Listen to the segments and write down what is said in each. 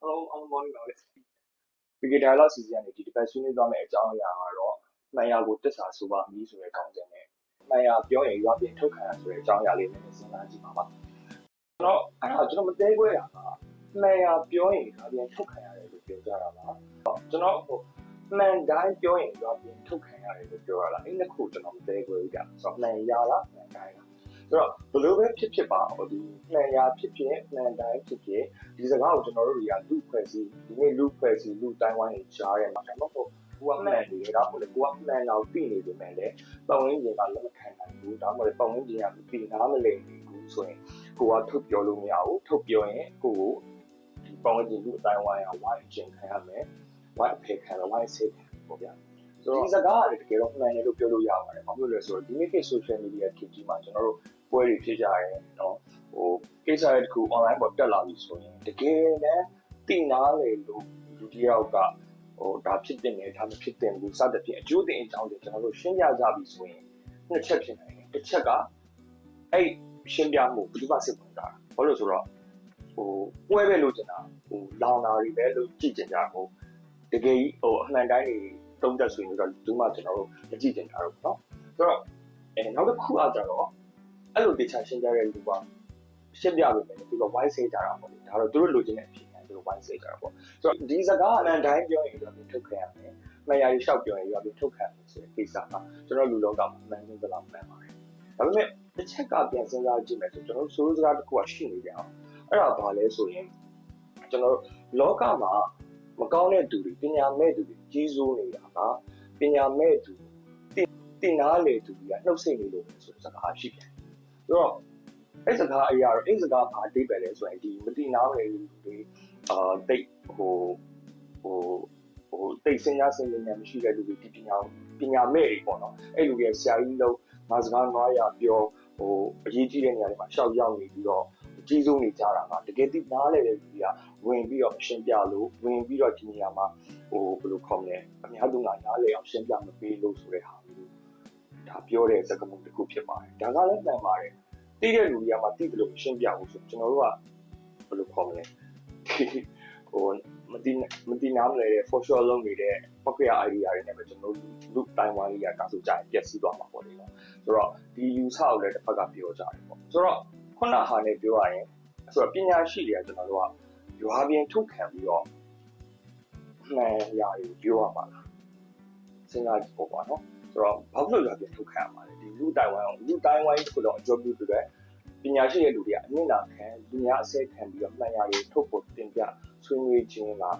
Hello, I'm morning guys. Big Dialogue Season ကနေဒီတစ်ပတ်ဆွေးနွေးသွားမယ့်အကြောင်းအရာကတော့မှန်ရကိုတစ္ဆာဆိုပါမည်ဆိုတဲ့ခေါင်းစဉ်နဲ့မှန်ရပြောရင်ရွာပြင်ထုတ်ခံရဆိုတဲ့အကြောင်းအရာလေးနည်းနည်းစဉ်းစားကြည့်ပါပါ။ကျွန်တော်အဲ့ဒါကျွန်တော်မသေးခွဲတာကမှန်ရပြောရင်ရွာပြင်ထုတ်ခံရတယ်လို့ပြောကြတာပါ။ကျွန်တော်ဟိုမှန်တိုင်းပြောရင်ရွာပြင်ထုတ်ခံရတယ်လို့ပြောရတာအဲ့နှစ်ခုကျွန်တော်မသေးခွဲဘူးကြာ။ဆိုတော့မှန်ရလားမှန်တိုင်းလား ဆိုတော့ဘယ်လိုပဲဖြစ်ဖြစ်ပါဟိုဒီမှန်ရဖြစ်ဖြစ်မှန်တိုင်းဖြစ်ဖြစ်ဒီစကားကိုကျွန်တော်တို့တွေကလူဖွဲ့စည်းဒီနေ့လူဖွဲ့စည်းလူတိုင်းဝိုင်းကိုကြားရဲမှာဒါမှမဟုတ်ကိုကမှန်နေတော့ကိုကမှန်တော့သိနေပေမဲ့လည်းပတ်ဝန်းကျင်ကလက်မခံနိုင်ဘူးဒါမှမဟုတ်ပတ်ဝန်းကျင်ကမသိနားမလည်ဘူးဆိုရင်ကိုကထုတ်ပြောလို့မရဘူးထုတ်ပြောရင်ကိုကိုဒီပတ်ဝန်းကျင်လူအတိုင်းဝိုင်းကဝိုင်းကျင်ခံရမယ်ဝိုင်းအဖေခံရဝိုင်းဆေးခံပေါ့ဗျာဆိုတော့ဒီစကားကတကယ်တော့မှန်တယ်လို့ပြောလို့ရပါတယ်ဘာလို့လဲဆိုတော့ဒီနေ့ခေတ် social media ခေတ်ကြီးမှာကျွန်တော်တို့ ပွဲတွေဖြစ်ကြရဲเนาะဟိုကိစ္စတွေတခု online ပေါ်တက်လာပြီဆိုရင်တကယ်လည်းသိနာလေလို့လူတစ်ယောက်ကဟိုဒါဖြစ်တင်တယ်ဒါမဖြစ်တင်ဘူးစသဖြင့်အကျိုးတင်အကြောင်းတွေကျွန်တော်တို့ရှင်းပြကြပြီဆိုရင်နှစ်ချက်ဖြစ်နိုင်တယ်တစ်ချက်ကအဲ့ရှင်းပြမှုဘယ်သူမှစိတ်ဝင်စားတာဘာလို့ဆိုတော့ဟိုပွဲပဲလို့ကျင်တာဟိုလောင်တာတွေပဲလို့ကြည့်ကြတာဟိုတကယ်ကြီးဟိုအမှန်တိုင်းတွေတုံးသက်ဆွေးလို့တော့ဒီမှကျွန်တော်တို့မကြည့်ကြတာတော့เนาะဆိုတော့အဲနောက်တစ်ခုအကြတော့ အဲ့လိုတေချာရှင်းပြတဲ့လူကရှင်းပြပေးမယ်သူက wise စေးကြတာပေါ့လေဒါတော့သူတို့လိုချင်တဲ့အဖြစ်ခံသူတို့ wise စေးကြတာပေါ့ဆိုတော့ဒီစကားအမှန်တိုင်းပြောရင်တော့ထုတ်ခံရမယ်မရရီလျှောက်ပြောရင်ရောထုတ်ခံမယ်ဆိုတဲ့ကိစ္စကကျွန်တော်လူလုံးကမှန်နေသလားမှန်ပါတယ်ဒါပေမဲ့တစ်ချက်ကပြန်စဉ်းစားကြည့်မယ်ဆိုကျွန်တော်ဆိုလိုစကားတစ်ခုကရှိနေကြအောင်အဲ့ဒါဘာလဲဆိုရင်ကျွန်တော်လောကမှာမကောင်းတဲ့သူတွေပညာမဲ့သူတွေကြီးစိုးနေတာကပညာမဲ့သူတင်နာလေသူတွေကနှုတ်ဆက်နေလို့ဆိုတဲ့စကားရှိတယ် ဆိုတော့အဲ့စကားအရာတော့အဲ့စကားဘာအတိတ်ပဲလဲဆိုရင်ဒီမတိနာမလေလူတွေအာတိတ်ဟိုဟိုဟိုတိတ်စင်ညာစင်ညာမရှိတဲ့လူတွေဒီပညာပညာမဲ့တွေပေါ့နော်အဲ့လူတွေဆရာကြီးလုံးငါစကားငါရပြောဟိုအရေးကြီးတဲ့နေရာတွေမှာရှောက်ရောက်နေပြီးတော့ကြီးစိုးနေကြတာကတကယ်တိနားလေတဲ့လူတွေကဝင်ပြီးတော့ရှင်းပြလို့ဝင်ပြီးတော့ဒီနေရာမှာဟိုဘယ်လိုခေါ်မလဲအများသူကနားလေအောင်ရှင်းပြမပေးလို့ဆိုတဲ့ဟာမျိုးဒါပြောတဲ့စကားပုံတစ်ခုဖြစ်ပါတယ်ဒါကလည်းမှန်ပါတယ် တိတဲ့လူတွေကမှတိတယ်လို့ရှင်းပြဖို့ဆိုကျွန်တော်တို့ကဘယ်လိုခေါ်မလဲဟိုမတိမတိနားမလဲတဲ့ for sure လုံးနေတဲ့ pocket idea တွေနဲ့ပဲကျွန်တော်တို့လူတိုင်းဝိုင်းကြီးကတာဆိုကြရင်ပြည့်စည်သွားမှာပေါ့လေနော်ဆိုတော့ဒီ user ကိုလည်းတစ်ဖက်ကပြောကြတယ်ပေါ့ဆိုတော့ခုနဟာနဲ့ပြောရရင်ဆိုတော့ပညာရှိတွေကကျွန်တော်တို့ကရွာပြင်ထုတ်ခံပြီးတော့မှန်ရာတွေပြောရမှာလားစဉ်းစားကြည့်ပေါ့ကွာနော် ဆိုတော့ဘာလို့ရွာပြင်ထုတ်ခံရမှာလဲဒီလူတိုင်ဝိုင်းအောင်လူတိုင်ဝိုင်းဆိုတော့အကျိုးပြုတဲ့ပညာရှိတဲ့လူတွေကအမြင့်လာခံလူများအစဲခံပြီးတော့မှန်ရာတွေထုတ်ဖို့တင်ပြဆွေးနွေးခြင်းလား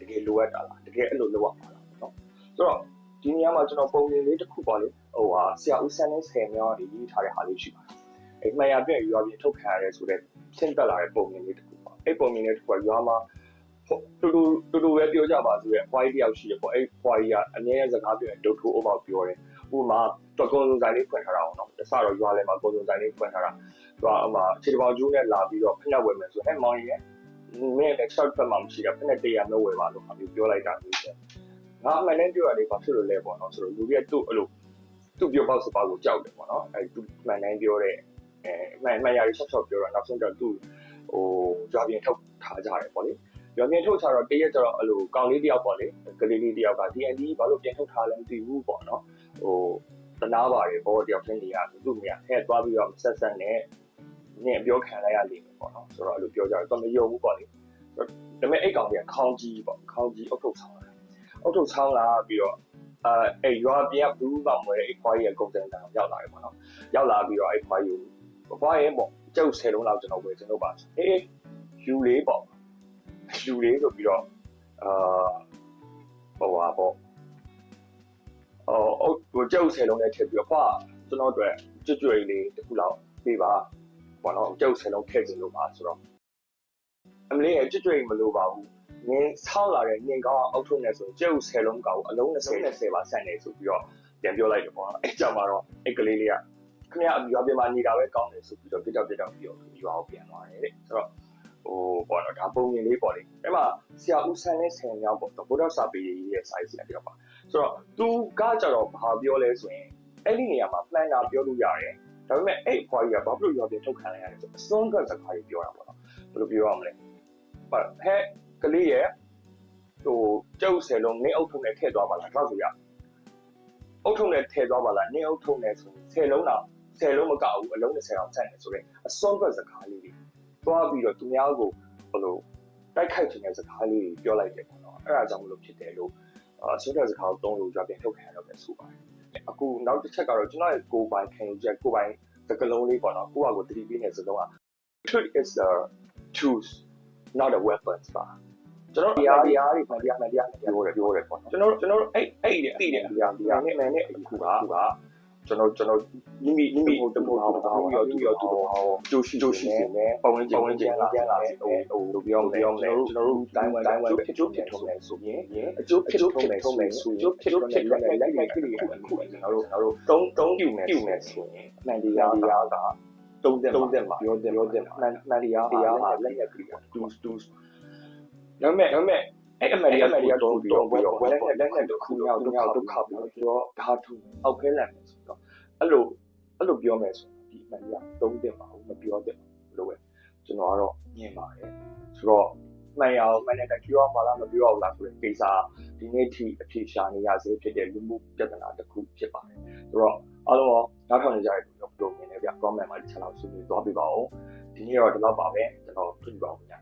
တကယ်လိုအပ်တာလားတကယ်အဲ့လိုလုပ်ရမှာလားနော်ဆိုတော့ဒီနေရာမှာကျွန်တော်ပုံပြင်လေးတစ်ခုပေါ့လေဟိုဟာဆရာဦးဆန်းနဲ့ဆယ်မြောင်းရေးထားတဲ့ဟာလေးရှိပါတယ်အဲ့မှန်ရာပြည့်ရွာပြင်ထုတ်ခံရတယ်ဆိုတော့ဆင့်တက်လာတဲ့ပုံပြင်လေးတစ်ခုပေါ့အဲ့ပုံပြင်လေးတစ်ခုကရွာမှာ တူတူတူတူပဲပြောကြပါဆိုရဲဖွားကြီးတယောက်ရှိရပေါ့အဲ့ဖွားကြီးကအငြင်းစကားပြောရင်ဒုတ်ထိုးအမောက်ပြောတယ်ဥပမာတော့ကုန်းစုံဆိုင်လေးဖွင့်ထားတာအောင်နော်တဆတော့ရွာလဲမှာကုန်းစုံဆိုင်လေးဖွင့်ထားတာသူကအမှခြေတပေါကျိုးနဲ့လာပြီးတော့ဖက်နှက်ဝယ်မယ်ဆိုရင်မောင်ကြီးရဲ့မင်းလည်း short ဖက်မှမရှိတာဖက်နှက်တရားမဝယ်ပါလို့ခါပြီးပြောလိုက်တာမျိုးချက်ငါအမှန်တမ်းပြောရလေးဘာဖြစ်လို့လဲပေါ့နော်ဆိုတော့လူကြီးကသူ့အဲ့လိုသူ့ပြောပေါက်စပါကိုကြောက်တယ်ပေါ့နော်အဲ့သူမှန်တိုင်းပြောတဲ့အဲမှန်မှန်ရာကြီး short short ပြောတာနောက်ဆုံးတော့သူ့ဟိုကြွားပြင်းထုတ်ထားကြတယ်ပေါ့လေ ရွာပြင်ထုတ်ချတော့တရက်ကျတော့အဲ့လိုကောင်လေးတယောက်ပေါ့လေကလေးလေးတယောက်က DND ဘာလို့ပြင်ထုတ်ထားလဲမသိဘူးပေါ့နော်ဟိုတနာပါတယ်ဘောတယောက်ချင်းနေရသူ့မြတ်ဟဲ့သွားပြီးတော့ဆက်ဆက်နဲ့နင်းပြောခံလိုက်ရလိမ့်မယ်ပေါ့နော်ဆိုတော့အဲ့လိုပြောကြတော့မယုံဘူးပေါ့လေဒါပေမဲ့အဲ့ကောင်ကခေါင်းကြီးပေါ့ခေါင်းကြီးအုတ်ထုတ်ဆောင်လာအုတ်ထုတ်ဆောင်လာပြီးတော့အဲအဲ့ရွာပြင်ကဘူးကမွေအဲ့ခွားကြီးကကုန်စံတန်ရောက်လာတယ်ပေါ့နော်ရောက်လာပြီးတော့အဲ့ခွားကြီးကိုဘွားရဲ့ပေါ့ကျုပ်ဆယ်လုံးလောက်ကျွန်တော်ဝယ်ကျွန်တော်ပါအေးယူလေးပေါ့ ယူလေးဆိုပြီးတော့အာဟိုပါပေါ့အော်ဟိုကျုပ်ဆယ်လုံးနဲ့ထည့်ပြီးတော့ခွာကျွန်တော်တို့ကြွကြွလေးတစ်ခုလောက်ပေးပါပေါ့နော်ကျုပ်ဆယ်လုံးထည့်ခြင်းလို့ပါဆိုတော့အမလေးရဲ့ကြွကြွမလို့ပါဘူးငင်းဆောက်လာတဲ့ငင်းကောင်းအောက်ထုံးနေဆိုကျုပ်ဆယ်လုံးကောက်အလုံး20 20ပါဆန်နေဆိုပြီးတော့ပြန်ပြောလိုက်တယ်ပေါ့နော်အဲ့ကြောင့်မှတော့အဲ့ကလေးလေးကခင်ဗျာရွာပြင်မှာနေတာပဲကောင်းတယ်ဆိုပြီးတော့ပြတောက်ပြတောက်ပြီးတော့ရွာကိုပြန်သွားတယ်တဲ့ဆိုတော့ဟို ပေါ့နော်ဒါပုံမြင်လေးပေါ့လေအဲ့မှာဆရာဦးဆန်းနဲ့ဆယ်မြောက်ပေါ့ဘုရားစာပေရေးရဲ့ size နဲ့တယောက်ပါဆိုတော့သူကကြတော့ဘာပြောလဲဆိုရင်အဲ့ဒီနေရာမှာ plan တာပြောလို့ရတယ်ဒါပေမဲ့အဲ့ခွာကြီးကဘာဖြစ်လို့ရွာပြင်ထုတ်ခံလိုက်ရလဲဆိုအစွန်းကစကားကြီးပြောတာပေါ့နော်ဘယ်လိုပြောရမလဲဟုတ်ဟဲ့ကလေးရဲ့ဟိုကျုပ်ဆယ်လုံးနင်းအုပ်ထုံနဲ့ထည့်သွားပါလားတော့ဆိုရအုပ်ထုံနဲ့ထည့်သွားပါလားနင်းအုပ်ထုံနဲ့ဆိုဆယ်လုံးတော့ဆယ်လုံးမကဘူးအလုံး20အောင်ဆက်နေဆိုတော့အစွမ်းဘက်စကားလေးတွေသွားပြီးတော့သူများကို ဘယ်လိုတိုက်ခိုက်ခြင်းတဲ့စကားလေးတွေပြောလိုက်တယ်ပေါ့နော်အဲ့ဒါကြောင့်မလို့ဖြစ်တယ်လို့အာဆွဲတဲ့စကားကိုသုံးလို့ကြပြန်ထုတ်ခံရတော့ပဲဆိုပါတယ်အခုနောက်တစ်ချက်ကတော့ကျွန်တော်ရဲ့ကိုယ်ပိုင်ခံယူချက်ကိုယ်ပိုင်စကလုံးလေးပေါ့နော်ကိုယ့်အကိုတတိပေးနေစလုံးက truth is a tools not a weapons ပါကျွန်တော်တရားတရားတွေမှန်တရားမှန်တရားပြောတယ်ပြောတယ်ပေါ့နော်ကျွန်တော်ကျွန်တော်အဲ့အဲ့ဒီအတိတယ်တရားတရားနဲ့နဲ့အခုကအခုက ကျွန်တော်ကျွန်တော်မိမိမိမိဟိုတမို့ဟောရောသူရောသူတော့ဂျိုရှိဂျိုရှိနေပုံဝင်ပုံဝင်ကျန်လာကျန်လာဟိုဟိုလိုပြောမလဲကျွန်တော်တို့ကျွန်တော်တို့တိုင်းဝိုင်းတိုင်းဝိုင်းပဲအကျိုးဖြစ်ထုံးတယ်ဆိုရင်အကျိုးဖြစ်ထုံးတယ်ဆိုရင်အကျိုးဖြစ်ထုံးတယ်လိုက်လိုက်လိုက်ကလေးအခုအခုကျွန်တော်တို့ကျွန်တော်တို့တုံးတုံးပြူမယ်ပြူမယ်ဆိုရင်အမှန်တရားတရားကတုံးတယ်တုံးတယ်မှာပြောတယ်ပြောတယ်မှန်မှန်တရားတရားကလက်ရက်ကလေးတူတူဒါမဲ့ဒါမဲ့အဲ့အမှန်တရားတရားတော့ပြီးတော့ပြီးတော့ဝယ်လက်လက်လက်တစ်ခုရောက်တစ်ယောက်ဒုက္ခပြီးတော့ဓာတုအောက်ခဲလန်တယ်ဆိုတော့ အဲ့လိုအဲ့လိုပြောမယ်ဆိုဒီအမှန်တရားတုံးတယ်မှာမပြောတယ်လို့ပဲကျွန်တော်ကတော့မြင်ပါတယ်ဆိုတော့မှန်ရအောင်မှန်တဲ့ပြောရမှာလားမပြောရဘူးလားဆိုတဲ့ကိစ္စဒီနေ့ထိအဖြေရှာနေရစေဖြစ်တဲ့လူမှုပြဿနာတစ်ခုဖြစ်ပါတယ်ဆိုတော့အားလုံးရောနောက်ထောင်နေကြတဲ့လူတို့ဘယ်လိုမြင်လဲဗျ comment မှာတစ်ချက်လောက်ဆွေးနွေးသွားပြပါဦးဒီနေ့တော့ဒီလောက်ပါပဲကျွန်တော်တွေ့ပါဦးခင်ဗျာ